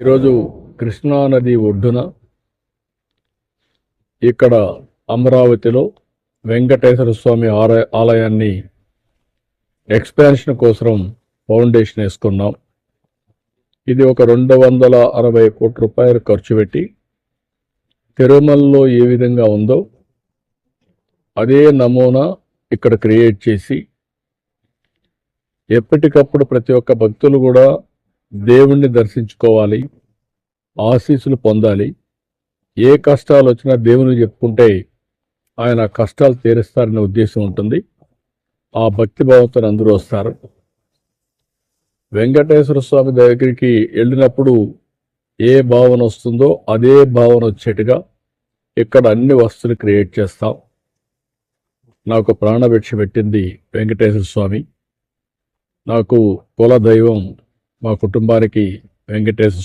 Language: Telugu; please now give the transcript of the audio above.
ఈరోజు కృష్ణానది ఒడ్డున ఇక్కడ అమరావతిలో వెంకటేశ్వర స్వామి ఆలయ ఆలయాన్ని ఎక్స్పాన్షన్ కోసం ఫౌండేషన్ వేసుకున్నాం. ఇది ఒక రెండు వందల అరవై కోట్ల రూపాయలు ఖర్చు పెట్టి తిరుమలలో ఏ విధంగా ఉందో అదే నమూనా ఇక్కడ క్రియేట్ చేసి ఎప్పటికప్పుడు ప్రతి ఒక్క భక్తులు కూడా దేవుణ్ణి దర్శించుకోవాలి ఆశీస్సులు పొందాలి. ఏ కష్టాలు వచ్చినా దేవుని చెప్పుకుంటే ఆయన కష్టాలు తీరుస్తారనే ఉద్దేశం ఉంటుంది. ఆ భక్తి భావంతో అందరూ వస్తారు. వెంకటేశ్వర స్వామి దగ్గరికి వెళ్ళినప్పుడు ఏ భావన వస్తుందో అదే భావన వచ్చేట్టుగా ఇక్కడ అన్ని వస్తువులు క్రియేట్ చేస్తాం. నాకు ప్రాణభిక్ష పెట్టింది వెంకటేశ్వర స్వామి. నాకు కుల దైవం మా కుటుంబానికి వెంకటేశ్వర